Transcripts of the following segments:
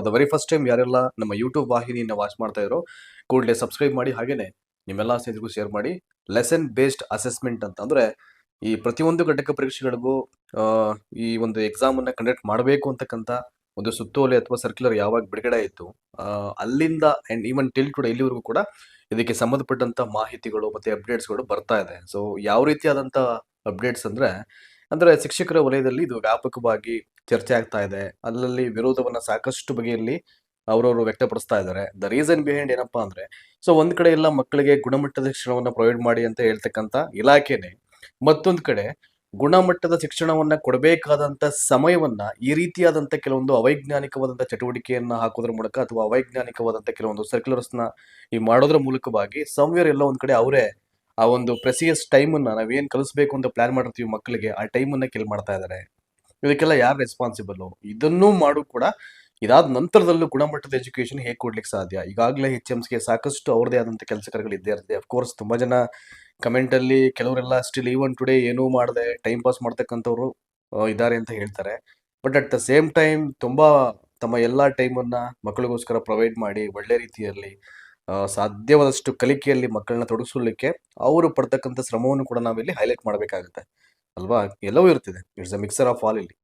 For the very first time ಯಾರೆಲ್ಲ ನಮ್ಮ YouTube ವಾಹಿನಿಯನ್ನು watch ಮಾಡ್ತಾ ಇರೋ ಕೂಡಲೇ ಸಬ್ಸ್ಕ್ರೈಬ್ ಮಾಡಿ, ಹಾಗೇನೆ ನಿಮ್ಮೆಲ್ಲ ಸ್ನೇಹಿತರಿಗೂ ಶೇರ್ ಮಾಡಿ. ಲೆಸನ್ ಬೇಸ್ಡ್ ಅಸೆಸ್ಮೆಂಟ್ ಅಂತ ಅಂದ್ರೆ ಈ ಪ್ರತಿಯೊಂದು ಘಟಕ ಪರೀಕ್ಷೆಗಳಿಗೂ ಈ ಒಂದು ಎಕ್ಸಾಮ್ ಅನ್ನ ಕಂಡಕ್ಟ್ ಮಾಡಬೇಕು ಅಂತಕ್ಕಂಥ ಒಂದು ಸುತ್ತೋಲೆ ಅಥವಾ ಸರ್ಕ್ಯುಲರ್ ಯಾವಾಗ ಬಿಡುಗಡೆ ಆಯಿತು ಅಲ್ಲಿಂದ ಅಂಡ್ ಈವನ್ ಟಿಲ್ ಟುಡೇ ಇಲ್ಲಿವರೆಗೂ ಕೂಡ ಇದಕ್ಕೆ ಸಂಬಂಧಪಟ್ಟಂತ ಮಾಹಿತಿಗಳು ಮತ್ತೆ ಅಪ್ಡೇಟ್ಸ್ಗಳು ಬರ್ತಾ ಇದೆ. ಸೊ ಯಾವ ರೀತಿಯಾದಂತ ಅಪ್ಡೇಟ್ಸ್ ಅಂದ್ರೆ ಅಂದ್ರೆ ಶಿಕ್ಷಕರ ವಲಯದಲ್ಲಿ ಇದು ವ್ಯಾಪಕವಾಗಿ ಚರ್ಚೆ ಆಗ್ತಾ ಇದೆ. ಅಲ್ಲಲ್ಲಿ ವಿರೋಧವನ್ನ ಸಾಕಷ್ಟು ಬಗೆಯಲ್ಲಿ ಅವರವರು ವ್ಯಕ್ತಪಡಿಸ್ತಾ ಇದ್ದಾರೆ. ದ ರೀಸನ್ ಬಿಹೈಂಡ್ ಏನಪ್ಪಾ ಅಂದ್ರೆ ಸೊ ಒಂದ್ ಕಡೆ ಎಲ್ಲ ಮಕ್ಕಳಿಗೆ ಗುಣಮಟ್ಟದ ಶಿಕ್ಷಣವನ್ನ ಪ್ರೊವೈಡ್ ಮಾಡಿ ಅಂತ ಹೇಳ್ತಕ್ಕಂತ ಇಲಾಖೆನೆ, ಮತ್ತೊಂದ್ ಕಡೆ ಗುಣಮಟ್ಟದ ಶಿಕ್ಷಣವನ್ನ ಕೊಡಬೇಕಾದಂತ ಸಮಯವನ್ನ ಈ ರೀತಿಯಾದಂತ ಕೆಲವೊಂದು ಅವೈಜ್ಞಾನಿಕವಾದಂತ ಚಟುವಟಿಕೆಯನ್ನ ಹಾಕೋದ್ರ ಮೂಲಕ ಅಥವಾ ಅವೈಜ್ಞಾನಿಕವಾದಂತ ಕೆಲವೊಂದು ಸರ್ಕ್ಯುಲರ್ಸ್ನ ಈ ಮಾಡೋದ್ರ ಮೂಲಕವಾಗಿ ಸಂವೇರ್ ಎಲ್ಲ ಒಂದ್ ಕಡೆ ಅವರೇ ಆ ಒಂದು ಪ್ರೆಸಿಯಸ್ ಟೈಮ್ ಅನ್ನ ನಾವೇನ್ ಕಲಿಸ್ಬೇಕು ಅಂತ ಪ್ಲಾನ್ ಮಾಡಿರ್ತೀವಿ ಮಕ್ಕಳಿಗೆ ಆ ಟೈಮ್ ಅನ್ನ ಕಿಲ್ ಮಾಡ್ತಾ ಇದಾರೆ. ಇದಕ್ಕೆಲ್ಲ ಯಾರು ರೆಸ್ಪಾನ್ಸಿಬಲ್ ಇದನ್ನೂ ಮಾಡು ಕೂಡ ಇದಾದ ನಂತರದಲ್ಲೂ ಗುಣಮಟ್ಟದ ಎಜುಕೇಶನ್ ಹೇಗೆ ಕೊಡ್ಲಿಕ್ಕೆ ಸಾಧ್ಯ? ಈಗಾಗಲೇ ಎಚ್ ಎಮ್ಸ್ಗೆ ಸಾಕಷ್ಟು ಅವ್ರದೇ ಆದಂತ ಕೆಲಸ ಕಾರ್ಯಗಳು ಇದ್ದೇ ಇರ್ತದೆ. ಅಫ್ಕೋರ್ಸ್ ತುಂಬಾ ಜನ ಕಮೆಂಟಲ್ಲಿ ಕೆಲವರೆಲ್ಲ ಸ್ಟಿಲ್ ಈವನ್ ಟುಡೇ ಏನೂ ಮಾಡದೆ ಟೈಮ್ ಪಾಸ್ ಮಾಡ್ತಕ್ಕಂಥವ್ರು ಇದ್ದಾರೆ ಅಂತ ಹೇಳ್ತಾರೆ. But at the same time ತುಂಬಾ ತಮ್ಮ ಎಲ್ಲಾ ಟೈಮನ್ನ ಮಕ್ಕಳಿಗೋಸ್ಕರ ಪ್ರೊವೈಡ್ ಮಾಡಿ ಒಳ್ಳೆ ರೀತಿಯಲ್ಲಿ ಸಾಧ್ಯವಾದಷ್ಟು ಕಲಿಕೆಯಲ್ಲಿ ಮಕ್ಕಳನ್ನ ತೊಡಗಿಸಲಿಕ್ಕೆ ಅವರು ಪಡ್ತಕ್ಕಂಥ ಶ್ರಮವನ್ನು ಕೂಡ ನಾವಿಲ್ಲಿ ಹೈಲೈಟ್ ಮಾಡಬೇಕಾಗುತ್ತೆ. ಅಲ್ವಾ? ಎಲ್ಲವೂ ಇರ್ತಿದೆ it's a mixer of all ಇಲ್ಲಿ.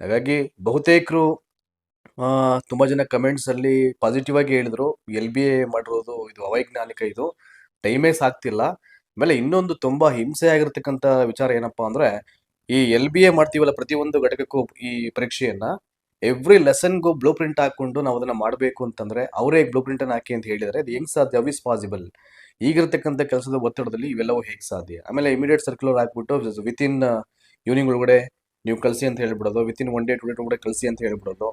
ಹಾಗಾಗಿ ಬಹುತೇಕರು ತುಂಬ ಜನ ಕಮೆಂಟ್ಸಲ್ಲಿ ಪಾಸಿಟಿವ್ ಆಗಿ ಹೇಳಿದ್ರು. ಎಲ್ ಬಿ ಎ ಮಾಡಿರೋದು ಇದು ಅವೈಜ್ಞಾನಿಕ ಇದು. ಟೈಮೇ ಸಾಕ್ತಿಲ್ಲ. ಆಮೇಲೆ ಇನ್ನೊಂದು ತುಂಬಾ ಹಿಂಸೆ ಆಗಿರ್ತಕ್ಕಂಥ ವಿಚಾರ ಏನಪ್ಪಾ ಅಂದ್ರೆ, ಈ ಎಲ್ ಬಿ ಎ ಮಾಡ್ತೀವಲ್ಲ ಪ್ರತಿಯೊಂದು ಘಟಕಕ್ಕೂ ಈ ಪರೀಕ್ಷೆಯನ್ನ ಎವ್ರಿ ಲೆಸನ್ಗೂ ಬ್ಲೂ ಪ್ರಿಂಟ್ ಹಾಕೊಂಡು ನಾವು ಅದನ್ನ ಮಾಡಬೇಕು ಅಂತಂದ್ರೆ ಅವರೇ ಬ್ಲೂ ಪ್ರಿಂಟನ್ನು ಹಾಕಿ ಅಂತ ಹೇಳಿದರೆ ಅದು ಹೆಂಗ್ ಸಾಧ್ಯ ಇಸ್ ಪಾಸಿಬಲ್ ಈಗಿರತಕ್ಕಂಥ ಕೆಲಸದ ಒತ್ತಡದಲ್ಲಿ ಇವೆಲ್ಲವೂ ಹೇಗೆ ಸಾಧ್ಯ? ಆಮೇಲೆ ಇಮಿಡಿಯೇಟ್ ಸರ್ಕ್ಯುಲರ್ ಹಾಕ್ಬಿಟ್ಟು ವಿತಿನ್ ಈವ್ನಿಂಗ್ ಒಳಗಡೆ ನೀವು ಕಳಿಸಿ ಅಂತ ಹೇಳ್ಬಿಡೋದು within one day to day ಒಳಗಡೆ ಕಳಿಸಿ ಅಂತ ಹೇಳ್ಬಿಡೋದು,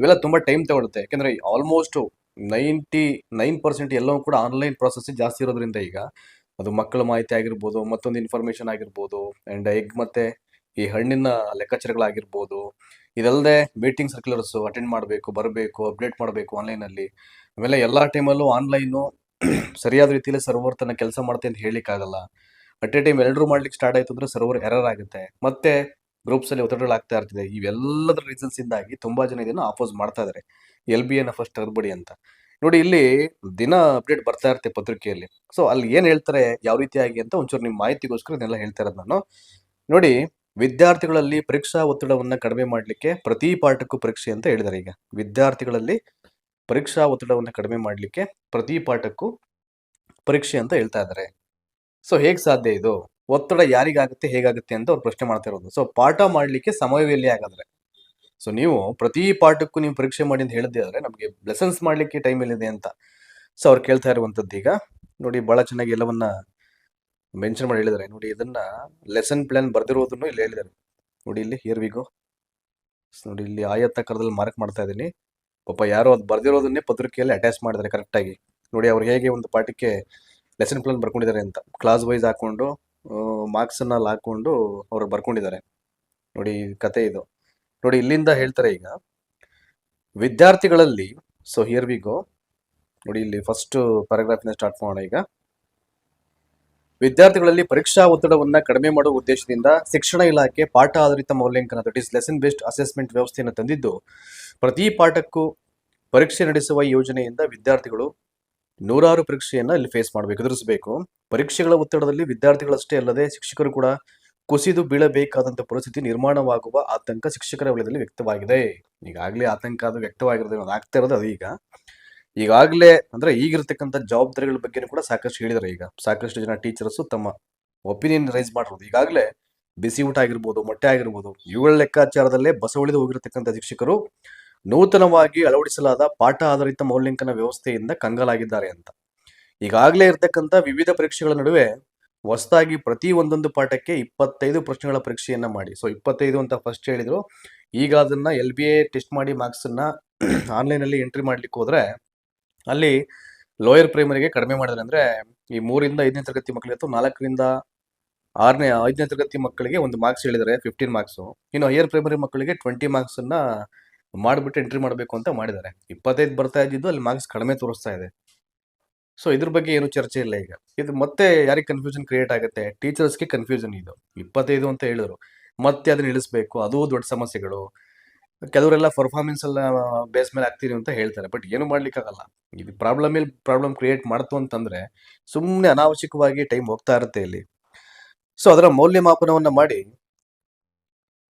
ಇವೆಲ್ಲ ತುಂಬಾ ಟೈಮ್ ತಗೊಳುತ್ತೆ. ಯಾಕಂದ್ರೆ ಆಲ್ಮೋಸ್ಟ್ ನೈಂಟಿ ನೈನ್ ಪರ್ಸೆಂಟ್ ಎಲ್ಲವೂ ಕೂಡ ಆನ್ಲೈನ್ ಪ್ರಾಸೆಸ್ ಜಾಸ್ತಿ ಇರೋದ್ರಿಂದ ಈಗ ಅದು ಮಕ್ಕಳ ಮಾಹಿತಿ ಆಗಿರ್ಬೋದು, ಮತ್ತೊಂದು ಇನ್ಫಾರ್ಮೇಶನ್ ಆಗಿರ್ಬೋದು ಅಂಡ್ ಎಗ್ ಮತ್ತೆ ಈ ಹಣ್ಣಿನ ಲೆಕ್ಕಾಚಾರಗಳಾಗಿರ್ಬೋದು ಇದಲ್ಲದೆ ಮೀಟಿಂಗ್ ಸರ್ಕ್ಯುಲರ್ಸ್ ಅಟೆಂಡ್ ಮಾಡಬೇಕು, ಬರಬೇಕು ಅಪ್ಡೇಟ್ ಮಾಡಬೇಕು ಆನ್ಲೈನಲ್ಲಿ ಆಮೇಲೆ ಎಲ್ಲ ಟೈಮಲ್ಲೂ ಆನ್ಲೈನು ಸರಿಯಾದ ರೀತಿಯಲ್ಲಿ ಸರ್ವರ್ ತನ್ನ ಕೆಲಸ ಮಾಡುತ್ತೆ ಅಂತ ಹೇಳಲಿಕ್ಕಾಗಲ್ಲ. ಅಟ್ ಎ ಟೈಮ್ ಎಲ್ಲರೂ ಮಾಡ್ಲಿಕ್ಕೆ ಸ್ಟಾರ್ಟ್ ಆಯ್ತು ಅಂದ್ರೆ ಸರ್ವರ್ ಎರರ್ ಆಗುತ್ತೆ. ಮತ್ತೆ ಗ್ರೂಪ್ಸ್ ಅಲ್ಲಿ ಒತ್ತಡಗಳಾಗ್ತಾ ಇರ್ತಿದೆ. ಇವೆಲ್ಲದರ ರೀಸನ್ಸ್ ಇಂದಾಗಿ ತುಂಬಾ ಜನ ಇದನ್ನು ಆಪೋಸ್ ಮಾಡ್ತಾ ಇದಾರೆ. ಎಲ್ ಬಿ ಎನ ಫಸ್ಟ್ ತೆಗೆದ್ಬಿಡಿ ಅಂತ. ನೋಡಿ ಇಲ್ಲಿ ದಿನ ಅಪ್ಡೇಟ್ ಬರ್ತಾ ಇರುತ್ತೆ ಪತ್ರಿಕೆಯಲ್ಲಿ. ಸೊ ಅಲ್ಲಿ ಏನು ಹೇಳ್ತಾರೆ, ಯಾವ ರೀತಿಯಾಗಿ ಅಂತ ಒಂಚೂರು ನಿಮ್ಮ ಮಾಹಿತಿಗೋಸ್ಕರ ಇದನ್ನೆಲ್ಲ ಹೇಳ್ತಾ ಇರೋದು ನಾನು. ನೋಡಿ ವಿದ್ಯಾರ್ಥಿಗಳಲ್ಲಿ ಪರೀಕ್ಷಾ ಒತ್ತಡವನ್ನು ಕಡಿಮೆ ಮಾಡಲಿಕ್ಕೆ ಪ್ರತಿ ಪಾಠಕ್ಕೂ ಪರೀಕ್ಷೆ ಅಂತ ಹೇಳಿದ್ದಾರೆ ಈಗ. ವಿದ್ಯಾರ್ಥಿಗಳಲ್ಲಿ ಪರೀಕ್ಷಾ ಒತ್ತಡವನ್ನು ಕಡಿಮೆ ಮಾಡಲಿಕ್ಕೆ ಪ್ರತಿ ಪಾಠಕ್ಕೂ ಪರೀಕ್ಷೆ ಅಂತ ಹೇಳ್ತಾ ಇದ್ದಾರೆ ಸೊ ಹೇಗೆ ಸಾಧ್ಯ ಇದು? ಒತ್ತಡ ಯಾರಿಗಾಗುತ್ತೆ, ಹೇಗಾಗುತ್ತೆ ಅಂತ ಅವ್ರು ಪ್ರಶ್ನೆ ಮಾಡ್ತಾ ಇರೋದು. ಸೊ ಪಾಠ ಮಾಡಲಿಕ್ಕೆ ಸಮಯವೆಲ್ಲಿ ಹಾಗಾದ್ರೆ. ಸೊ ನೀವು ಪ್ರತಿ ಪಾಠಕ್ಕೂ ನೀವು ಪರೀಕ್ಷೆ ಮಾಡಿ ಅಂತ ಹೇಳಿದ್ದೆ ಆದರೆ ನಮಗೆ ಲೆಸನ್ಸ್ ಮಾಡಲಿಕ್ಕೆ ಟೈಮ್ ಎಲ್ಲಿದೆ ಅಂತ. ಸೊ ಅವ್ರು ಕೇಳ್ತಾ ಇರುವಂಥದ್ದು ಈಗ. ನೋಡಿ ಭಾಳ ಚೆನ್ನಾಗಿ ಎಲ್ಲವನ್ನ ಮೆನ್ಷನ್ ಮಾಡಿ ಹೇಳಿದ್ದಾರೆ. ನೋಡಿ, ಇದನ್ನ ಲೆಸನ್ ಪ್ಲಾನ್ ಬರ್ದಿರೋದನ್ನು ಇಲ್ಲಿ ಹೇಳಿದ್ದಾರೆ. ನೋಡಿ, ಇಲ್ಲಿ ಹಿಯರ್ ವಿಗೋ ನೋಡಿ, ಇಲ್ಲಿ ಆಯತ್ತಾಕರದಲ್ಲಿ ಮಾರ್ಕ್ ಮಾಡ್ತಾ ಇದ್ದೀನಿ. ಪಾಪ ಯಾರೋ ಅದು ಬರ್ದಿರೋದನ್ನೇ ಪತ್ರಿಕೆಯಲ್ಲಿ ಅಟ್ಯಾಚ್ ಮಾಡಿದ್ದಾರೆ ಕರೆಕ್ಟಾಗಿ ನೋಡಿ, ಅವ್ರು ಹೇಗೆ ಒಂದು ಪಾಠಕ್ಕೆ ಲೆಸನ್ ಪ್ಲಾನ್ ಬರ್ಕೊಂಡಿದ್ದಾರೆ ಅಂತ. ಕ್ಲಾಸ್ ವೈಸ್ ಹಾಕೊಂಡು ಮಾರ್ಕ್ಸ್ ಅನ್ನ ಹಾಕೊಂಡು ಅವ್ರು ಬರ್ಕೊಂಡಿದ್ದಾರೆ. ನೋಡಿ, ಕತೆ ಇದು. ನೋಡಿ, ಇಲ್ಲಿಂದ ಹೇಳ್ತಾರೆ ಈಗ, ವಿದ್ಯಾರ್ಥಿಗಳಲ್ಲಿ ಸೊ ಹಿಯರ್ ವಿ ಗೋ ನೋಡಿ, ಇಲ್ಲಿ ಫಸ್ಟ್ ಪ್ಯಾರಾಗ್ರಾಫಿನ ಸ್ಟಾರ್ಟ್ ಮಾಡೋಣ ಈಗ. ವಿದ್ಯಾರ್ಥಿಗಳಲ್ಲಿ ಪರೀಕ್ಷಾ ಒತ್ತಡವನ್ನು ಕಡಿಮೆ ಮಾಡುವ ಉದ್ದೇಶದಿಂದ ಶಿಕ್ಷಣ ಇಲಾಖೆ ಪಾಠ ಆಧಾರಿತ ಮೌಲ್ಯಾಂಕನ that is lesson based assessment ವ್ಯವಸ್ಥೆಯನ್ನು ತಂದಿದ್ದು, ಪ್ರತಿ ಪಾಠಕ್ಕೂ ಪರೀಕ್ಷೆ ನಡೆಸುವ ಯೋಜನೆಯಿಂದ ವಿದ್ಯಾರ್ಥಿಗಳು ನೂರಾರು ಪರೀಕ್ಷೆಯನ್ನ ಇಲ್ಲಿ ಫೇಸ್ ಮಾಡಬೇಕು, ಎದುರಿಸಬೇಕು. ಪರೀಕ್ಷೆಗಳ ಒತ್ತಡದಲ್ಲಿ ವಿದ್ಯಾರ್ಥಿಗಳಷ್ಟೇ ಅಲ್ಲದೆ ಶಿಕ್ಷಕರು ಕೂಡ ಕುಸಿದು ಬೀಳಬೇಕಾದಂಥ ಪರಿಸ್ಥಿತಿ ನಿರ್ಮಾಣವಾಗುವ ಆತಂಕ ಶಿಕ್ಷಕರ ವಲಯದಲ್ಲಿ ವ್ಯಕ್ತವಾಗಿದೆ. ಈಗಾಗಲೇ ಆತಂಕ ಅದು ವ್ಯಕ್ತವಾಗಿರೋದು ಆಗ್ತಾ ಇರೋದು ಅದು ಈಗ ಈಗಾಗಲೇ ಅಂದ್ರೆ ಈಗಿರ್ತಕ್ಕಂಥ ಜವಾಬ್ದಾರಿಗಳ ಬಗ್ಗೆ ಕೂಡ ಸಾಕಷ್ಟು ಹೇಳಿದ್ದಾರೆ ಈಗ. ಸಾಕಷ್ಟು ಜನ ಟೀಚರ್ಸ್ ತಮ್ಮ ಒಪಿನಿಯನ್ ರೈಸ್ ಮಾಡಿರೋದು ಈಗಾಗಲೇ ಬಿಸಿ ಊಟ ಆಗಿರ್ಬೋದು, ಮೊಟ್ಟೆ ಆಗಿರ್ಬೋದು, ಇವುಗಳ ಲೆಕ್ಕಾಚಾರದಲ್ಲೇ ಬಸವಳಿದು ಹೋಗಿರತಕ್ಕಂಥ ಶಿಕ್ಷಕರು ನೂತನವಾಗಿ ಅಳವಡಿಸಲಾದ ಪಾಠ ಆಧಾರಿತ ಮೌಲ್ಯಾಂಕನ ವ್ಯವಸ್ಥೆಯಿಂದ ಕಂಗಾಲಾಗಿದ್ದಾರೆ ಅಂತ. ಈಗಾಗಲೇ ಇರತಕ್ಕಂಥ ವಿವಿಧ ಪರೀಕ್ಷೆಗಳ ನಡುವೆ ಹೊಸದಾಗಿ ಪ್ರತಿ ಒಂದೊಂದು ಪಾಠಕ್ಕೆ ಇಪ್ಪತ್ತೈದು ಪ್ರಶ್ನೆಗಳ ಪರೀಕ್ಷೆಯನ್ನ ಮಾಡಿ. ಸೊ ಇಪ್ಪತ್ತೈದು ಅಂತ ಫಸ್ಟ್ ಹೇಳಿದ್ರು. ಈಗ ಅದನ್ನ ಎಲ್ ಬಿ ಎ ಟೆಸ್ಟ್ ಮಾಡಿ ಮಾರ್ಕ್ಸ್ ಆನ್ಲೈನಲ್ಲಿ ಎಂಟ್ರಿ ಮಾಡ್ಲಿಕ್ಕೆ ಹೋದ್ರೆ ಅಲ್ಲಿ ಲೋಯರ್ ಪ್ರೈಮರಿಗೆ ಕಡಿಮೆ ಮಾಡಿದ್ರೆ ಅಂದ್ರೆ ಈ ಮೂರಿಂದ ಐದನೇ ತರಗತಿ ಮಕ್ಕಳಿಗೆ ಅಥವಾ ನಾಲ್ಕರಿಂದ ಆರನೇ, ಐದನೇ ತರಗತಿ ಮಕ್ಕಳಿಗೆ ಒಂದು ಮಾರ್ಕ್ಸ್ ಹೇಳಿದ್ದಾರೆ ಫಿಫ್ಟೀನ್ ಮಾರ್ಕ್ಸ್ ಇನ್ನು ಹೈಯರ್ ಪ್ರೈಮರಿ ಮಕ್ಕಳಿಗೆ ಟ್ವೆಂಟಿ ಮಾರ್ಕ್ಸ್ ಮಾಡಿಬಿಟ್ಟು ಮಾಡ್ಬಿಟ್ಟು ಎಂಟ್ರಿ ಮಾಡಬೇಕು ಅಂತ ಮಾಡಿದ್ದಾರೆ. ಇಪ್ಪತ್ತೈದು ಬರ್ತಾ ಇದ್ದಿದ್ದು ಅಲ್ಲಿ ಮಾರ್ಕ್ಸ್ ಕಡಿಮೆ ತೋರಿಸ್ತಾ ಇದೆ. ಸೊ ಇದ್ರ ಬಗ್ಗೆ ಏನು ಚರ್ಚೆ ಇಲ್ಲ ಈಗ. ಇದು ಮತ್ತೆ ಯಾರಿಗೆ ಕನ್ಫ್ಯೂಷನ್ ಕ್ರಿಯೇಟ್ ಆಗುತ್ತೆ? ಟೀಚರ್ಸ್ಗೆ ಕನ್ಫ್ಯೂಷನ್ ಇದು. ಇಪ್ಪತ್ತೈದು ಅಂತ ಹೇಳಿದ್ರು. ಮತ್ತೆ ಅದನ್ನ ಇಳಿಸ್ಬೇಕು. ಅದು ದೊಡ್ಡ ಸಮಸ್ಯೆಗಳು. ಕೆಲವರೆಲ್ಲ ಪರ್ಫಾರ್ಮೆನ್ಸ್ ಎಲ್ಲ ಬೇಸ್ ಮೇಲೆ ಆಗ್ತೀರಿ ಅಂತ ಹೇಳ್ತಾರೆ. ಬಟ್ ಏನು ಮಾಡ್ಲಿಕ್ಕಾಗಲ್ಲ. ಇದು ಪ್ರಾಬ್ಲಮ್ ಇಲ್ಲಿ ಪ್ರಾಬ್ಲಮ್ ಕ್ರಿಯೇಟ್ ಮಾಡ್ತು ಅಂತಂದ್ರೆ ಸುಮ್ಮನೆ ಅನಾವಶ್ಯಕವಾಗಿ ಟೈಮ್ ಹೋಗ್ತಾ ಇರುತ್ತೆ ಇಲ್ಲಿ. ಸೊ ಅದರ ಮೌಲ್ಯಮಾಪನವನ್ನ ಮಾಡಿ,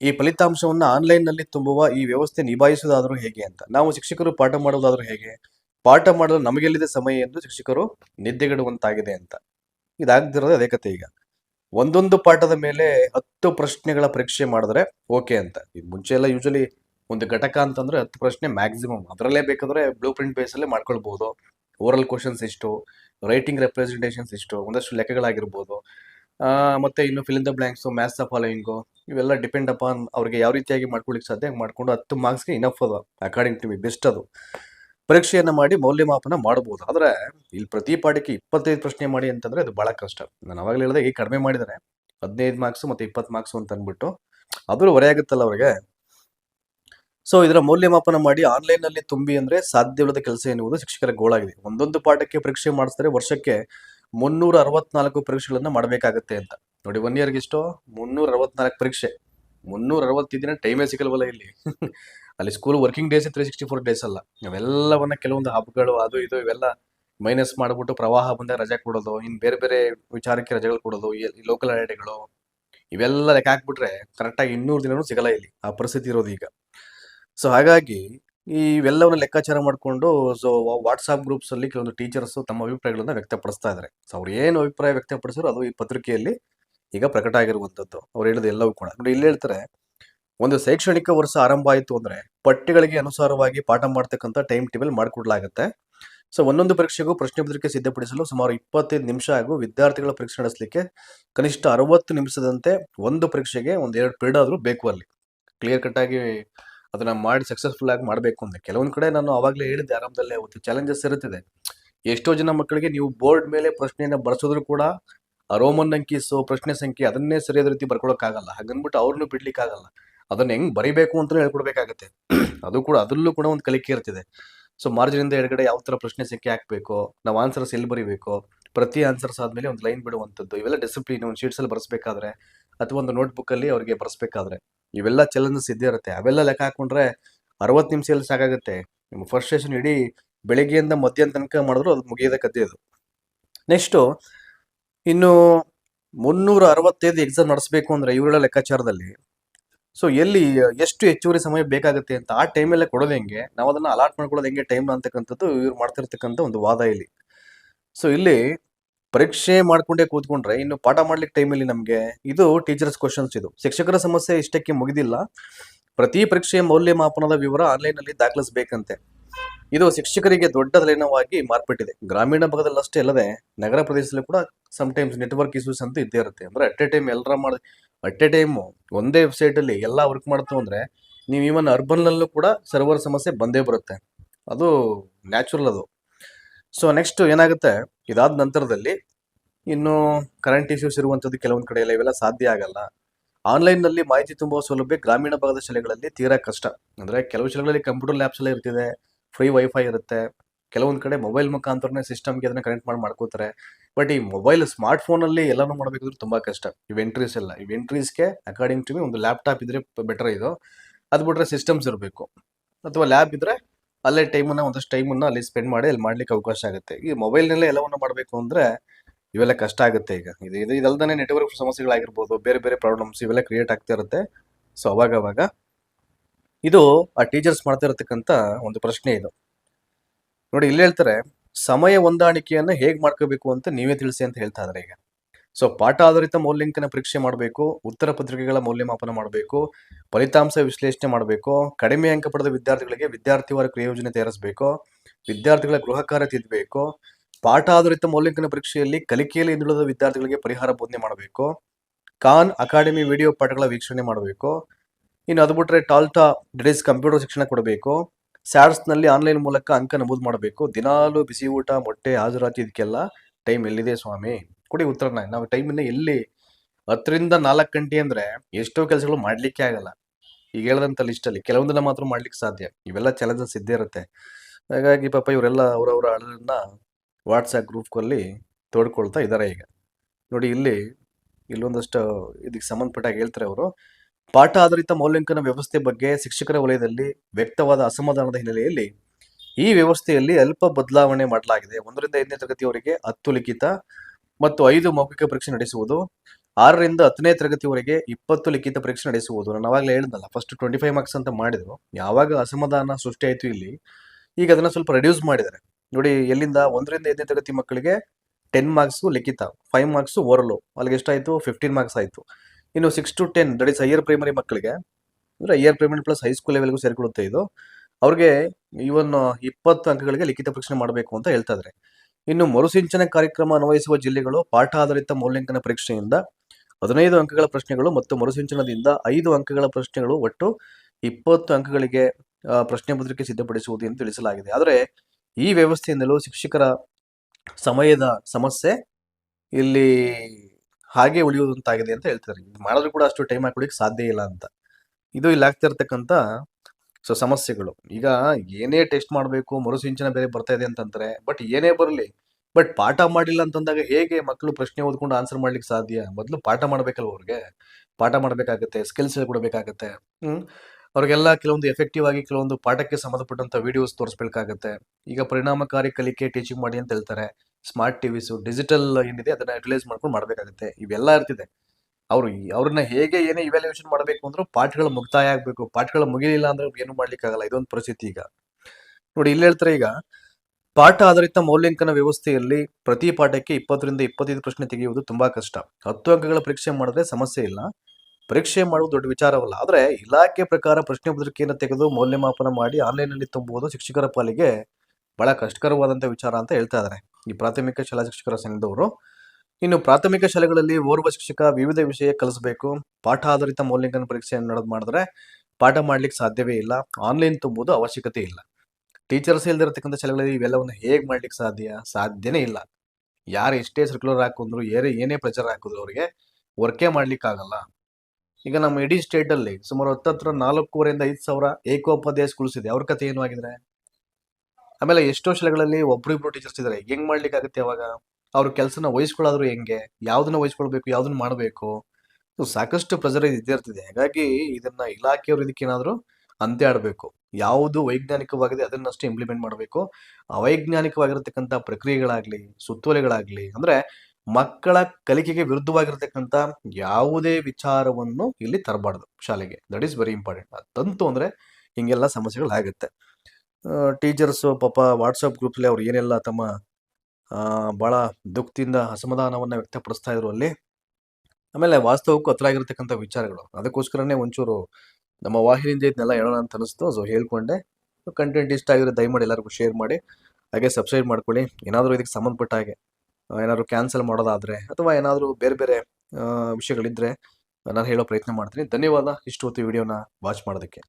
ಈ ಫಲಿತಾಂಶವನ್ನ ಆನ್ಲೈನ್ನಲ್ಲಿ ತುಂಬುವ ಈ ವ್ಯವಸ್ಥೆ ನಿಭಾಯಿಸುವುದಾದ್ರೂ ಹೇಗೆ ಅಂತ. ನಾವು ಶಿಕ್ಷಕರು ಪಾಠ ಮಾಡುವುದಾದ್ರೂ ಹೇಗೆ? ಪಾಠ ಮಾಡಲು ನಮಗೆಲ್ಲಿದೆ ಸಮಯ ಎಂದು ಶಿಕ್ಷಕರು ನಿದ್ದೆಗೆಡುವಂತಾಗಿದೆ ಅಂತ. ಇದಾಗದಿರೋದೇ ಅದೇ ಕತೆ ಈಗ. ಒಂದೊಂದು ಪಾಠದ ಮೇಲೆ ಹತ್ತು ಪ್ರಶ್ನೆಗಳ ಪರೀಕ್ಷೆ ಮಾಡಿದ್ರೆ ಓಕೆ ಅಂತ. ಮುಂಚೆ ಎಲ್ಲ ಯೂಶಲಿ ಒಂದು ಘಟಕ ಅಂತಂದ್ರೆ ಹತ್ತು ಪ್ರಶ್ನೆ ಮ್ಯಾಕ್ಸಿಮಮ್ ಅದರಲ್ಲೇ ಬೇಕಾದ್ರೆ ಬ್ಲೂ ಪ್ರಿಂಟ್ ಬೇಸಲ್ಲೇ ಮಾಡ್ಕೊಳ್ಬಹುದು ಓರಲ್ ಕ್ವಶನ್ಸ್ ಇಷ್ಟು ರೈಟಿಂಗ್ ರೆಪ್ರೆಸೆಂಟೇಷನ್ಸ್ ಇಷ್ಟು ಒಂದಷ್ಟು ಲೆಕ್ಕಗಳಾಗಿರ್ಬೋದು. ಮತ್ತೆ ಇನ್ನು fill in the blanks maths the following ಇವೆಲ್ಲ ಡಿಪೆಂಡ್ ಅಪಾನ್ ಅವ್ರಿಗೆ ಯಾವ ರೀತಿಯಾಗಿ ಮಾಡ್ಕೊಳ್ಳಿಕ್ಕೆ ಸಾಧ್ಯ ಮಾಡ್ಕೊಂಡು ಹತ್ತು ಮಾರ್ಕ್ಸ್ಗೆ ಇನಫ್ ಅದು ಅಕಾರ್ಡಿಂಗ್ ಟು ಮಿ ಬೆಸ್ಟ್ ಅದು. ಪರೀಕ್ಷೆಯನ್ನು ಮಾಡಿ ಮೌಲ್ಯಮಾಪನ ಮಾಡಬಹುದು ಆದರೆ ಇಲ್ಲಿ ಪ್ರತಿ ಪಾಠಕ್ಕೆ ಇಪ್ಪತ್ತೈದು ಪ್ರಶ್ನೆ ಮಾಡಿ ಅಂತಂದ್ರೆ ಅದು ಬಹಳ ಕಷ್ಟ. ನಾನು ಅವಾಗಲೇ ಹೇಳಿದೆ ಈಗ ಕಡಿಮೆ ಮಾಡಿದರೆ ಹದಿನೈದು ಮಾರ್ಕ್ಸ್ ಮತ್ತೆ ಇಪ್ಪತ್ತು ಮಾರ್ಕ್ಸ್ ಅಂತ ಅಂದ್ಬಿಟ್ಟು ಅದ್ರೂ ಹೊರೆಯಾಗುತ್ತಲ್ಲ ಅವ್ರಿಗೆ? ಸೊ ಇದರ ಮೌಲ್ಯಮಾಪನ ಮಾಡಿ ಆನ್ಲೈನ್ನಲ್ಲಿ ತುಂಬಿ ಅಂದ್ರೆ ಸಾಧ್ಯವಿಲ್ಲದ ಕೆಲಸ ಎನ್ನುವುದು ಶಿಕ್ಷಕರ ಗೋಳಾಗಿದೆ. ಒಂದೊಂದು ಪಾಠಕ್ಕೆ ಪರೀಕ್ಷೆ ಮಾಡಿಸಿದ್ರೆ ವರ್ಷಕ್ಕೆ ಮುನ್ನೂರ ಅರವತ್ನಾಲ್ಕು ಪರೀಕ್ಷೆಗಳನ್ನ ಮಾಡಬೇಕಾಗತ್ತೆ ಅಂತ. ನೋಡಿ ಒನ್ ಇಯರ್ಗೆ ಇಷ್ಟು ಮುನ್ನೂರ ಅರವತ್ನಾಲ್ಕು ಪರೀಕ್ಷೆ. ಮುನ್ನೂರ ಅರವತ್ತು ದಿನ ಟೈಮೇ ಸಿಗಲ್ವಲ್ಲ ಇಲ್ಲಿ. ಅಲ್ಲಿ school working days three sixty four days ಅಲ್ಲ. ಅವೆಲ್ಲವನ್ನ ಕೆಲವೊಂದು ಹಬ್ಬಗಳು ಅದು ಇದು ಇವೆಲ್ಲ ಮೈನಸ್ ಮಾಡ್ಬಿಟ್ಟು ಪ್ರವಾಹ ಬಂದಾಗ ರಜೆ ಕೊಡೋದು, ಇನ್ ಬೇರೆ ಬೇರೆ ವಿಚಾರಕ್ಕೆ ರಜೆಗಳು ಕೊಡೋದು, ಈ ಲೋಕಲ್ ಹಾಲಿಡೇಗಳು ಇವೆಲ್ಲ ಲೆಕ್ಕ ಹಾಕ್ಬಿಟ್ರೆ ಕರೆಕ್ಟಾಗಿ ಇನ್ನೂರು ದಿನನೂ ಸಿಗಲ್ಲ ಇಲ್ಲಿ. ಆ ಪರಿಸ್ಥಿತಿ ಇರೋದು ಈಗ. ಸೊ ಹಾಗಾಗಿ ಇವೆಲ್ಲವನ್ನ ಲೆಕ್ಕಾಚಾರ ಮಾಡಿಕೊಂಡು ಸೊ ವಾಟ್ಸಾಪ್ ಗ್ರೂಪ್ಸ್ ಅಲ್ಲಿ ಕೆಲವೊಂದು ಟೀಚರ್ಸ್ ತಮ್ಮ ಅಭಿಪ್ರಾಯಗಳನ್ನ ವ್ಯಕ್ತಪಡಿಸ್ತಾ ಇದ್ದಾರೆ ಸೊ ಅವ್ರು ಏನು ಅಭಿಪ್ರಾಯ ವ್ಯಕ್ತಪಡಿಸಿದ್ರು ಅದು ಈ ಪತ್ರಿಕೆಯಲ್ಲಿ ಈಗ ಪ್ರಕಟ ಆಗಿರುವಂಥದ್ದು. ಅವ್ರು ಹೇಳಿದ ಎಲ್ಲವೂ ಕೂಡ. ನೋಡಿ, ಇಲ್ಲಿ ಹೇಳ್ತಾರೆ, ಒಂದು ಶೈಕ್ಷಣಿಕ ವರ್ಷ ಆರಂಭ ಆಯಿತು ಅಂದ್ರೆ ಪಠ್ಯಗಳಿಗೆ ಅನುಸಾರವಾಗಿ ಪಾಠ ಮಾಡ್ತಕ್ಕಂಥ ಟೈಮ್ ಟೇಬಲ್ ಮಾಡಿಕೊಡ್ಲಾಗುತ್ತೆ. ಸೊ ಒಂದೊಂದು ಪರೀಕ್ಷೆಗೂ ಪ್ರಶ್ನೆ ಪತ್ರಿಕೆ ಸಿದ್ಧಪಡಿಸಲು ಸುಮಾರು ಇಪ್ಪತ್ತೈದು ನಿಮಿಷ ಹಾಗೂ ವಿದ್ಯಾರ್ಥಿಗಳ ಪರೀಕ್ಷೆ ನಡೆಸಲಿಕ್ಕೆ ಕನಿಷ್ಠ ಅರವತ್ತು ನಿಮಿಷದಂತೆ ಒಂದು ಪರೀಕ್ಷೆಗೆ ಒಂದೆರಡು ಎರಡು ಪೀರಿಯಡ್ ಆದರೂ ಬೇಕು ಅಲ್ಲಿ. ಕ್ಲಿಯರ್ ಕಟ್ ಆಗಿ ಅದನ್ನ ಮಾಡಿ ಸಕ್ಸಸ್ಫುಲ್ ಆಗಿ ಮಾಡಬೇಕು ಅಂತ ಕೆಲವೊಂದು ಕಡೆ ನಾನು ಆವಾಗಲೇ ಹೇಳಿದ್ದೆ ಆರಂಭದಲ್ಲೇ ಒಂದು ಚಾಲೆಂಜಸ್ ಇರುತ್ತದೆ. ಎಷ್ಟೋ ಜನ ಮಕ್ಕಳಿಗೆ ನೀವು ಬೋರ್ಡ್ ಮೇಲೆ ಪ್ರಶ್ನೆಯನ್ನ ಬರ್ಸೋದ್ರು ಕೂಡ ರೋಮನ್ ಸೊ ಪ್ರಶ್ನೆ ಸಂಖ್ಯೆ ಅದನ್ನೇ ಸರಿಯಾದ ರೀತಿ ಬರ್ಕೊಳಕ್ಕಾಗಲ್ಲ. ಹಾಗನ್ಬಿಟ್ಟು ಅವ್ರನ್ನೂ ಬಿಡ್ಲಿಕ್ಕಾಗಲ್ಲ. ಅದನ್ನ ಹೆಂಗ್ ಬರಿಬೇಕು ಅಂತ ಹೇಳ್ಕೊಡ್ಬೇಕಾಗತ್ತೆ. ಅದು ಕೂಡ ಅದರಲ್ಲೂ ಕೂಡ ಒಂದು ಕಲಿಕೆ ಇರ್ತಿದೆ. ಸೊ ಮಾರ್ಜಿನಿಂದ ಎಡಗಡೆ ಯಾವ ತರ ಪ್ರಶ್ನೆ ಸಂಖ್ಯೆ ಹಾಕ್ಬೇಕು, ನಾವು ಆನ್ಸರ್ಸ್ ಎಲ್ಲಿ ಬರಿಬೇಕು, ಪ್ರತಿ ಆನ್ಸರ್ಸ್ ಆದ್ಮೇಲೆ ಒಂದು ಲೈನ್ ಬಿಡುವಂಥದ್ದು, ಇವೆಲ್ಲ ಡಿಸಿಪ್ಲಿನ್ ಒಂದು ಶೀಟ್ಸ್ ಅಲ್ಲಿ ಬರ್ಸ್ಬೇಕಾದ್ರೆ, ಅಥವಾ ಒಂದು ನೋಟ್ಬುಕ್ ಅಲ್ಲಿ ಅವ್ರಿಗೆ ಬರ್ಸ್ಬೇಕಾದ್ರೆ. ಇವೆಲ್ಲ ಚಾಲೆಂಜಸ್ ಇದ್ದೇ ಇರುತ್ತೆ. ಅವೆಲ್ಲ ಲೆಕ್ಕ ಹಾಕೊಂಡ್ರೆ ಅರವತ್ತು ನಿಮಿಷದಲ್ಲಿ ಸಾಕಾಗುತ್ತೆ. ನಿಮ್ಮ ಫಸ್ಟ್ ಸೆಷನ್ ಇಡೀ ಬೆಳಿಗ್ಗೆಯಿಂದ ಮಧ್ಯಾಹ್ನ ತನಕ ಮಾಡಿದ್ರು ಅದು ಮುಗಿಯೋದ ಕದ್ದೆ ಅದು. ನೆಕ್ಸ್ಟು ಇನ್ನು ಮುನ್ನೂರ ಅರವತ್ತೈದು ಎಕ್ಸಾಮ್ ನಡೆಸಬೇಕು ಅಂದ್ರೆ ಇವರೆಲ್ಲ ಲೆಕ್ಕಾಚಾರದಲ್ಲಿ. ಸೊ ಎಲ್ಲಿ ಎಷ್ಟು ಹೆಚ್ಚುವರಿ ಸಮಯ ಬೇಕಾಗುತ್ತೆ ಅಂತ ಆ ಟೈಮಲ್ಲೇ ಕೊಡೋದು ಹೆಂಗೆ? ನಾವು ಅದನ್ನ ಅಲಾಟ್ ಮಾಡ್ಕೊಳ್ಳೋದು ಹೆಂಗೆ ಟೈಮ್ ಅಂತಕ್ಕಂಥದ್ದು ಇವ್ರು ಮಾಡ್ತಿರ್ತಕ್ಕಂಥ ಒಂದು ವಾದ ಇಲ್ಲಿ. ಸೊ ಇಲ್ಲಿ ಪರೀಕ್ಷೆ ಮಾಡ್ಕೊಂಡೇ ಕೂತ್ಕೊಂಡ್ರೆ ಇನ್ನು ಪಾಠ ಮಾಡ್ಲಿಕ್ಕೆ ಟೈಮಲ್ಲಿ ನಮಗೆ ಇದು ಟೀಚರ್ಸ್ ಕ್ವಶನ್ಸ್ ಇದು. ಶಿಕ್ಷಕರ ಸಮಸ್ಯೆ ಇಷ್ಟಕ್ಕೆ ಮುಗಿದಿಲ್ಲ. ಪ್ರತಿ ಪರೀಕ್ಷೆಯ ಮೌಲ್ಯಮಾಪನದ ವಿವರ ಆನ್ಲೈನ್ನಲ್ಲಿ ದಾಖಲಿಸಬೇಕಂತೆ. ಇದು ಶಿಕ್ಷಕರಿಗೆ ದೊಡ್ಡ ತಲೆನೋವಾಗಿ ಮಾರ್ಪಟ್ಟಿದೆ. ಗ್ರಾಮೀಣ ಭಾಗದಲ್ಲಿ ಅಷ್ಟೇ ಅಲ್ಲದೆ ನಗರ ಪ್ರದೇಶದಲ್ಲೂ ಕೂಡ ಸಮಟೈಮ್ಸ್ ನೆಟ್ವರ್ಕ್ ಇಶ್ಯೂಸ್ ಅಂತ ಇದ್ದೇ ಇರುತ್ತೆ. ಅಂದ್ರೆ ಅಟ್ ಎ ಟೈಮ್ ಎಲ್ಲರ ಮಾಡಿ ಅಟ್ ಎ ಟೈಮ್ ಒಂದೇ ವೆಬ್ಸೈಟ್ ಅಲ್ಲಿ ಎಲ್ಲ ವರ್ಕ್ ಮಾಡ್ತು ಅಂದ್ರೆ ನೀವು ಈವನ್ ಅರ್ಬನ್ನಲ್ಲೂ ಕೂಡ ಸರ್ವರ್ ಸಮಸ್ಯೆ ಬಂದೇ ಬರುತ್ತೆ. ಅದು ನ್ಯಾಚುರಲ್ ಅದು. ಸೊ ನೆಕ್ಸ್ಟ್ ಏನಾಗುತ್ತೆ? ಇದಾದ ನಂತರದಲ್ಲಿ ಇನ್ನು ಕರೆಂಟ್ ಇಶ್ಯೂಸ್ ಇರುವಂತದ್ದು ಕೆಲವೊಂದು ಕಡೆ ಎಲ್ಲ ಇವೆಲ್ಲ ಸಾಧ್ಯ ಆಗಲ್ಲ. ಆನ್ಲೈನ್ನಲ್ಲಿ ಮಾಹಿತಿ ತುಂಬುವ ಸೌಲಭ್ಯ ಗ್ರಾಮೀಣ ಭಾಗದ ಶಾಲೆಗಳಲ್ಲಿ ತೀರಾ ಕಷ್ಟ. ಅಂದ್ರೆ ಕೆಲವು ಶಾಲೆಗಳಲ್ಲಿ ಕಂಪ್ಯೂಟರ್ ಲ್ಯಾಬ್ಸ್ ಎಲ್ಲ ಇರ್ತಿದೆ ಫ್ರೀ ವೈಫೈ ಇರುತ್ತೆ. ಕೆಲವೊಂದು ಕಡೆ ಮೊಬೈಲ್ ಮುಖಾಂತರನೇ ಸಿಸ್ಟಮ್ಗೆ ಅದನ್ನ ಕನೆಕ್ಟ್ ಮಾಡಿ, ಮಾಡ್ಕೋತಾರೆ. ಬಟ್ ಈ ಮೊಬೈಲ್ ಸ್ಮಾರ್ಟ್ ಫೋನ್ ಅಲ್ಲಿ ಎಲ್ಲಾನು ಮಾಡಬೇಕಾದ್ರೆ ತುಂಬಾ ಕಷ್ಟ. ಇವ್ ಎಂಟ್ರೀಸ್ ಎಲ್ಲ, ಇವ್ ಎಂಟ್ರೀಸ್ಗೆ ಅಕಾರ್ಡಿಂಗ್ ಟು ಮಿ ಒಂದು ಲ್ಯಾಪ್ಟಾಪ್ ಇದ್ರೆ ಬೆಟರ್ ಇದು. ಅದು ಬಿಟ್ರೆ ಸಿಸ್ಟಮ್ಸ್ ಇರಬೇಕು. ಅಥವಾ ಲ್ಯಾಬ್ ಇದ್ರೆ ಅಲ್ಲೇ ಟೈಮನ್ನ ಒಂದಷ್ಟು ಟೈಮನ್ನ ಅಲ್ಲಿ ಸ್ಪೆಂಡ್ ಮಾಡಿ ಅಲ್ಲಿ ಮಾಡ್ಲಿಕ್ಕೆ ಅವಕಾಶ ಆಗುತ್ತೆ. ಈ ಮೊಬೈಲ್ನಲ್ಲೇ ಎಲ್ಲವನ್ನು ಮಾಡಬೇಕು ಅಂದ್ರೆ ಇವೆಲ್ಲ ಕಷ್ಟ ಆಗುತ್ತೆ ಈಗ. ಇದು ಇದು ಇದಲ್ದೇ ನೆಟ್ವರ್ಕ್ ಸಮಸ್ಯೆಗಳಾಗಿರ್ಬೋದು, ಬೇರೆ ಬೇರೆ ಪ್ರಾಬ್ಲಮ್ಸ್ ಇವೆಲ್ಲ ಕ್ರಿಯೇಟ್ ಆಗ್ತಾ ಇರುತ್ತೆ. ಸೊ ಅವಾಗ ಅವಾಗ ಇದು ಆ ಟೀಚರ್ಸ್ ಮಾಡ್ತಾ ಇರತಕ್ಕಂತ ಒಂದು ಪ್ರಶ್ನೆ ಇದು. ನೋಡಿ, ಇಲ್ಲಿ ಹೇಳ್ತಾರೆ, ಸಮಯ ಹೊಂದಾಣಿಕೆಯನ್ನು ಹೇಗೆ ಮಾಡ್ಕೋಬೇಕು ಅಂತ ನೀವೇ ತಿಳಿಸಿ ಅಂತ ಹೇಳ್ತಾ ಇದಾರೆ ಈಗ. ಸೊ ಪಾಠ ಆಧಾರಿತ ಮೌಲ್ಯಾಂಕನ ಪರೀಕ್ಷೆ ಮಾಡಬೇಕು, ಉತ್ತರ ಪತ್ರಿಕೆಗಳ ಮೌಲ್ಯಮಾಪನ ಮಾಡಬೇಕು, ಫಲಿತಾಂಶ ವಿಶ್ಲೇಷಣೆ ಮಾಡಬೇಕು, ಕಡಿಮೆ ಅಂಕ ಪಡೆದ ವಿದ್ಯಾರ್ಥಿಗಳಿಗೆ ವಿದ್ಯಾರ್ಥಿವಾರ ಕ್ರಿಯೋಜನೆ ತಯಾರಿಸಬೇಕು, ವಿದ್ಯಾರ್ಥಿಗಳ ಗೃಹ ಕಾರ್ಯ ತಿದ್ದಬೇಕು ಪಾಠ ಆಧಾರಿತ ಮೌಲ್ಯಾಂಕನ ಪರೀಕ್ಷೆಯಲ್ಲಿ ಕಲಿಕೆಯಲ್ಲಿ ಹಿಂದುಳಿದ ವಿದ್ಯಾರ್ಥಿಗಳಿಗೆ ಪರಿಹಾರ ಬೋಧನೆ ಮಾಡಬೇಕು ಖಾನ್ ಅಕಾಡೆಮಿ ವಿಡಿಯೋ ಪಾಠಗಳ ವೀಕ್ಷಣೆ ಮಾಡಬೇಕು, ಇನ್ನು ಅದು ಬಿಟ್ಟರೆ ಟಾಲ್ಟಾ ಡಿಡೀಸ್ ಕಂಪ್ಯೂಟರ್ ಶಿಕ್ಷಣ ಕೊಡಬೇಕು ಸ್ಯಾಟ್ಸ್ನಲ್ಲಿ ಆನ್ಲೈನ್ ಮೂಲಕ ಅಂಕ ನಮೂದು ಮಾಡಬೇಕು, ದಿನಾಲು ಬಿಸಿ ಊಟ ಮೊಟ್ಟೆ, ಹಾಜರಾತಿ ಇದಕ್ಕೆಲ್ಲ ಟೈಮ್ ಎಲ್ಲಿದೆ ಸ್ವಾಮಿ? ಕೊಡಿ ಉತ್ತರನ. ನಾವು ಟೈಮಿನ ಎಲ್ಲಿ? ಹತ್ತರಿಂದ ನಾಲ್ಕು ಗಂಟೆ ಅಂದ್ರೆ ಎಷ್ಟೋ ಕೆಲಸಗಳು ಮಾಡ್ಲಿಕ್ಕೆ ಆಗಲ್ಲ. ಈಗ ಹೇಳ್ದಂಥ ಲಿಸ್ಟ್ ಅಲ್ಲಿ ಕೆಲವೊಂದನ್ನ ಮಾತ್ರ ಮಾಡ್ಲಿಕ್ಕೆ ಸಾಧ್ಯ. ಇವೆಲ್ಲ ಚಾಲೆಂಜಸ್ ಇದ್ದೇ ಇರುತ್ತೆ. ಹಾಗಾಗಿ ಪಾಪ ಇವರೆಲ್ಲ ಅವರವರ ಅಳನ್ನ ವಾಟ್ಸಪ್ ಗ್ರೂಪ್ಗಳಲ್ಲಿ ತೋಡ್ಕೊಳ್ತಾ ಇದ್ದಾರೆ ಈಗ. ನೋಡಿ ಇಲ್ಲಿ, ಇಲ್ಲೊಂದಷ್ಟು ಇದಕ್ಕೆ ಸಂಬಂಧಪಟ್ಟಾಗ ಹೇಳ್ತಾರೆ ಅವರು. ಪಾಠ ಆಧಾರಿತ ಮೌಲ್ಯಾಂಕನ ವ್ಯವಸ್ಥೆ ಬಗ್ಗೆ ಶಿಕ್ಷಕರ ವಲಯದಲ್ಲಿ ವ್ಯಕ್ತವಾದ ಅಸಮಾಧಾನದ ಹಿನ್ನೆಲೆಯಲ್ಲಿ ಈ ವ್ಯವಸ್ಥೆಯಲ್ಲಿ ಅಲ್ಪ ಬದಲಾವಣೆ ಮಾಡಲಾಗಿದೆ. ಒಂದರಿಂದ ಐದನೇ ತರಗತಿಯವರಿಗೆ ಹತ್ತು ಲಿಖಿತ ಮತ್ತು ಐದು ಮೌಖಿಕ ಪರೀಕ್ಷೆ ನಡೆಸುವುದು, ಆರರಿಂದ ಹತ್ತನೇ ತರಗತಿವರೆಗೆ ಇಪ್ಪತ್ತು ಲಿಖಿತ ಪರೀಕ್ಷೆ ನಡೆಸುವುದು. ನಾನು ಅವಾಗಲೇ ಹೇಳಿದ್ನಲ್ಲ ಫಸ್ಟ್ ಟ್ವೆಂಟಿ ಫೈವ್ ಮಾರ್ಕ್ಸ್ ಅಂತ ಮಾಡಿದ್ರು. ಯಾವಾಗ ಅಸಮಾಧಾನ ಸೃಷ್ಟಿ ಆಯಿತು ಇಲ್ಲಿ, ಈಗ ಅದನ್ನ ಸ್ವಲ್ಪ ರೆಡ್ಯೂಸ್ ಮಾಡಿದ್ದಾರೆ. ನೋಡಿ, ಎಲ್ಲಿಂದ ಒಂದರಿಂದ ಐದನೇ ತರಗತಿ ಮಕ್ಕಳಿಗೆ ಟೆನ್ ಮಾರ್ಕ್ಸು ಲಿಖಿತ ಫೈವ್ ಮಾರ್ಕ್ಸು ಓರಲು. ಅಲ್ಲಿಗೆ ಎಷ್ಟಾಯಿತು? ಫಿಫ್ಟೀನ್ ಮಾರ್ಕ್ಸ್ ಆಯಿತು. ಇನ್ನು six to ten that is higher primary ಮಕ್ಕಳಿಗೆ, ಅಂದರೆ higher primary plus high school ಲೆವೆಲ್ಗೂ ಸೇರಿಕೊಳ್ಳುತ್ತೆ ಇದು. ಅವ್ರಿಗೆ ಇವನ್ ಇಪ್ಪತ್ತು ಅಂಕಗಳಿಗೆ ಲಿಖಿತ ಪರೀಕ್ಷೆ ಮಾಡಬೇಕು ಅಂತ ಹೇಳ್ತಾ ಇದ್ದಾರೆ. ಇನ್ನು ಮರುಸಿಂಚನ ಕಾರ್ಯಕ್ರಮ ಅನ್ವಯಿಸುವ ಜಿಲ್ಲೆಗಳು ಪಾಠ ಆಧಾರಿತ ಮೌಲ್ಯಾಂಕನ ಪರೀಕ್ಷೆಯಿಂದ ಹದಿನೈದು ಅಂಕಗಳ ಪ್ರಶ್ನೆಗಳು ಮತ್ತು ಮರುಸಿಂಚನದಿಂದ ಐದು ಅಂಕಗಳ ಪ್ರಶ್ನೆಗಳು ಒಟ್ಟು ಇಪ್ಪತ್ತು ಅಂಕಗಳಿಗೆ ಪ್ರಶ್ನೆ ಪತ್ರಿಕೆ ಸಿದ್ಧಪಡಿಸುವುದು ಎಂದು ತಿಳಿಸಲಾಗಿದೆ. ಆದರೆ ಈ ವ್ಯವಸ್ಥೆಯಿಂದಲೂ ಶಿಕ್ಷಕರ ಸಮಯದ ಸಮಸ್ಯೆ ಇಲ್ಲಿ ಹಾಗೆ ಉಳಿಯುವಂತಾಗಿದೆ ಅಂತ ಹೇಳ್ತಾರೆ ಮಾಡಿದ್ರು ಕೂಡ ಅಷ್ಟು ಟೈಮ್ ಹಾಕೊಳ್ಳಿಕ್ಕೆ ಸಾಧ್ಯ ಇಲ್ಲ ಅಂತ. ಇದು ಇಲ್ಲಿ ಆಗ್ತಿರ್ತಕ್ಕಂಥ ಸೊ ಸಮಸ್ಯೆಗಳು. ಈಗ ಏನೇ ಟೆಸ್ಟ್ ಮಾಡಬೇಕು, ಮರುಸಿಂಚನ ಬೇರೆ ಬರ್ತಾ ಇದೆ ಅಂತಂದ್ರೆ ಬಟ್ ಏನೇ ಬರಲಿ ಬಟ್ ಪಾಠ ಮಾಡಿಲ್ಲ ಅಂತಂದಾಗ ಹೇಗೆ ಮಕ್ಕಳು ಪ್ರಶ್ನೆ ಓದ್ಕೊಂಡು ಆನ್ಸರ್ ಮಾಡ್ಲಿಕ್ಕೆ ಸಾಧ್ಯ? ಮೊದಲು ಪಾಠ ಮಾಡ್ಬೇಕಲ್ವ ಅವ್ರಿಗೆ? ಪಾಠ ಮಾಡಬೇಕಾಗತ್ತೆ ಸ್ಕಿಲ್ಸ್ ಹೇಳ್ಕೊಡ್ಬೇಕಾಗತ್ತೆ, ಹ್ಮ್? ಅವ್ರಿಗೆಲ್ಲ ಕೆಲವೊಂದು ಎಫೆಕ್ಟಿವ್ ಆಗಿ ಕೆಲವೊಂದು ಪಾಠಕ್ಕೆ ಸಂಬಂಧಪಟ್ಟಂತ ವಿಡಿಯೋಸ್ ತೋರಿಸ್ಬೇಕಾಗತ್ತೆ. ಈಗ ಪರಿಣಾಮಕಾರಿ ಕಲಿಕೆ ಟೀಚಿಂಗ್ ಮಾಡಿ ಅಂತ ಹೇಳ್ತಾರೆ. ಸ್ಮಾರ್ಟ್ ಟಿವಿಸು ಡಿಜಿಟಲ್ ಏನಿದೆ, ಅದನ್ನ ಯುಟಿಲೈಸ್ ಮಾಡ್ಕೊಂಡು ಮಾಡಬೇಕಾಗುತ್ತೆ. ಇವೆಲ್ಲ ಇರ್ತಿದೆ. ಅವರು ಅವ್ರನ್ನ ಹೇಗೆ ಏನೇ ಇವ್ಯಾಲ್ಯೂಯೇಷನ್ ಮಾಡಬೇಕು ಅಂದ್ರೂ ಪಾಠಗಳು ಮುಕ್ತಾಯ ಆಗಬೇಕು. ಪಾಠಗಳು ಮುಗಿಲಿಲ್ಲ ಅಂದ್ರೆ ಏನು ಮಾಡ್ಲಿಕ್ಕಾಗಲ್ಲ. ಇದೊಂದು ಪರಿಸ್ಥಿತಿ ಈಗ. ನೋಡಿ, ಇಲ್ಲಿ ಹೇಳ್ತಾರೆ ಈಗ, ಪಾಠ ಆಧಾರಿತ ಮೌಲ್ಯಾಂಕನ ವ್ಯವಸ್ಥೆಯಲ್ಲಿ ಪ್ರತಿ ಪಾಠಕ್ಕೆ ಇಪ್ಪತ್ತರಿಂದ ಇಪ್ಪತ್ತೈದು ಪ್ರಶ್ನೆ ತೆಗೆಯುವುದು ತುಂಬಾ ಕಷ್ಟ. ಹತ್ತು ಅಂಕಗಳ ಪರೀಕ್ಷೆ ಮಾಡಿದ್ರೆ ಸಮಸ್ಯೆ ಇಲ್ಲ. ಪರೀಕ್ಷೆ ಮಾಡುವುದು ದೊಡ್ಡ ವಿಚಾರವಲ್ಲ. ಆದರೆ ಇಲಾಖೆ ಪ್ರಕಾರ ಪ್ರಶ್ನೆ ಪತ್ರಿಕೆಯನ್ನು ತೆಗೆದು ಮೌಲ್ಯಮಾಪನ ಮಾಡಿ ಆನ್ಲೈನ್ನಲ್ಲಿ ತುಂಬುವುದು ಶಿಕ್ಷಕರ ಪಾಲಿಗೆ ಬಹಳ ಕಷ್ಟಕರವಾದಂಥ ವಿಚಾರ ಅಂತ ಹೇಳ್ತಾ ಇದ್ದಾರೆ ಈ ಪ್ರಾಥಮಿಕ ಶಾಲಾ ಶಿಕ್ಷಕರ ಸಂಘದವರು. ಇನ್ನು ಪ್ರಾಥಮಿಕ ಶಾಲೆಗಳಲ್ಲಿ ಓರ್ವ ಶಿಕ್ಷಕ ವಿವಿಧ ವಿಷಯ ಕಲಿಸಬೇಕು. ಪಾಠ ಆಧಾರಿತ ಮೌಲ್ಯಾಂಕನ ಪರೀಕ್ಷೆಯನ್ನು ನಡೆದು ಮಾಡಿದ್ರೆ ಪಾಠ ಮಾಡ್ಲಿಕ್ಕೆ ಸಾಧ್ಯವೇ ಇಲ್ಲ. ಆನ್ಲೈನ್ ತುಂಬುವುದು ಅವಶ್ಯಕತೆ ಇಲ್ಲ. ಟೀಚರ್ಸ್ ಇಲ್ದಿರತಕ್ಕಂಥ ಶಾಲೆಗಳಲ್ಲಿ ಇವೆಲ್ಲವನ್ನು ಹೇಗೆ ಮಾಡ್ಲಿಕ್ಕೆ ಸಾಧ್ಯ? ಸಾಧ್ಯನೇ ಇಲ್ಲ. ಯಾರು ಎಷ್ಟೇ ಸರ್ಕ್ಯುಲರ್ ಹಾಕಿದ್ರು ಏನೇ ಏನೇ ಪ್ರಚಾರ ಹಾಕಿದ್ರು ಅವರಿಗೆ ವರ್ಕೇ ಮಾಡ್ಲಿಕ್ಕಾಗಲ್ಲ. ಈಗ ನಮ್ಮ ಇಡೀ ಸ್ಟೇಟ್ ಅಲ್ಲಿ ಸುಮಾರು ಹತ್ತತ್ರ ನಾಲ್ಕೂವರೆಯಿಂದ ಐದು ಸಾವಿರ ಏಕೋಪಾಧ್ಯಾಯ ಸ್ಕೂಲ್ಸ್ ಇದೆ. ಅವ್ರ ಕಥೆ ಏನು ಆಗಿದ್ರೆ? ಆಮೇಲೆ ಎಷ್ಟೋ ಶಾಲೆಗಳಲ್ಲಿ ಒಬ್ರು ಇಬ್ರು ಟೀಚರ್ಸ್ ಇದಾರೆ. ಹೆಂಗ್ ಮಾಡ್ಲಿಕ್ಕೆ ಆಗುತ್ತೆ ಅವಾಗ? ಅವ್ರ ಕೆಲಸನ ವಹಿಸ್ಕೊಳ್ಳೋದ್ರು ಹೆಂಗೆ? ಯಾವ್ದನ್ನ ವಹಿಸ್ಕೊಳ್ಬೇಕು, ಯಾವ್ದನ್ನ ಮಾಡಬೇಕು? ಸಾಕಷ್ಟು ಪ್ರೆಸರ್ ಇದ್ದೇ ಇರ್ತಿದೆ ಹಾಗಾಗಿ ಇದನ್ನ ಇಲಾಖೆಯವರು ಇದಕ್ಕೇನಾದ್ರೂ ಅಂತ್ಯಾಡಬೇಕು. ಯಾವುದು ವೈಜ್ಞಾನಿಕವಾಗಿದೆ ಅದನ್ನಷ್ಟೇ ಇಂಪ್ಲಿಮೆಂಟ್ ಮಾಡಬೇಕು. ಅವೈಜ್ಞಾನಿಕವಾಗಿರ್ತಕ್ಕಂಥ ಪ್ರಕ್ರಿಯೆಗಳಾಗ್ಲಿ, ಸುತ್ತೋಲೆಗಳಾಗ್ಲಿ, ಅಂದ್ರೆ ಮಕ್ಕಳ ಕಲಿಕೆಗೆ ವಿರುದ್ಧವಾಗಿರ್ತಕ್ಕಂಥ ಯಾವುದೇ ವಿಚಾರವನ್ನು ಇಲ್ಲಿ ತರಬಾರ್ದು ಶಾಲೆಗೆ. ದಟ್ ಈಸ್ ವೆರಿ ಇಂಪಾರ್ಟೆಂಟ್ ಅದಂತೂ ಅಂದ್ರೆ ಹಿಂಗೆಲ್ಲ ಸಮಸ್ಯೆಗಳಾಗುತ್ತೆ. ಟೀಚರ್ಸು ಪಾಪ ವಾಟ್ಸಪ್ ಗ್ರೂಪ್ಲಿ ಅವ್ರು ಏನೆಲ್ಲ ತಮ್ಮ ಬಹಳ ದುಃಖದಿಂದ ಅಸಮಾಧಾನವನ್ನು ವ್ಯಕ್ತಪಡಿಸ್ತಾ ಇದ್ರು ಅಲ್ಲಿ. ಆಮೇಲೆ ವಾಸ್ತವಕ್ಕೂ ಹತ್ರ ಆಗಿರ್ತಕ್ಕಂಥ ವಿಚಾರಗಳು. ಅದಕ್ಕೋಸ್ಕರನೇ ಒಂಚೂರು ನಮ್ಮ ವಾಹಿನಿಯಿಂದ ಇದನ್ನೆಲ್ಲ ಹೇಳೋಣ ಅಂತ ಅನಿಸ್ತು. ಸೊ ಹೇಳ್ಕೊಂಡೆ. ಕಂಟೆಂಟ್ ಇಷ್ಟ ಆಗಿರೋ ದಯಮಾಡಿ ಎಲ್ಲರಿಗೂ ಶೇರ್ ಮಾಡಿ. ಹಾಗೆ ಸಬ್ಸ್ಕ್ರೈಬ್ ಮಾಡ್ಕೊಳ್ಳಿ. ಏನಾದರೂ ಇದಕ್ಕೆ ಸಂಬಂಧಪಟ್ಟ ಹಾಗೆ ಏನಾದರೂ ಕ್ಯಾನ್ಸಲ್ ಮಾಡೋದಾದರೆ ಅಥವಾ ಏನಾದರೂ ಬೇರೆ ಬೇರೆ ವಿಷಯಗಳಿದ್ದರೆ ನಾನು ಹೇಳೋ ಪ್ರಯತ್ನ ಮಾಡ್ತೀನಿ. ಧನ್ಯವಾದ. ಇಷ್ಟು ಹೊತ್ತು ವಿಡಿಯೋನ ವಾಚ್ ಮಾಡೋದಕ್ಕೆ.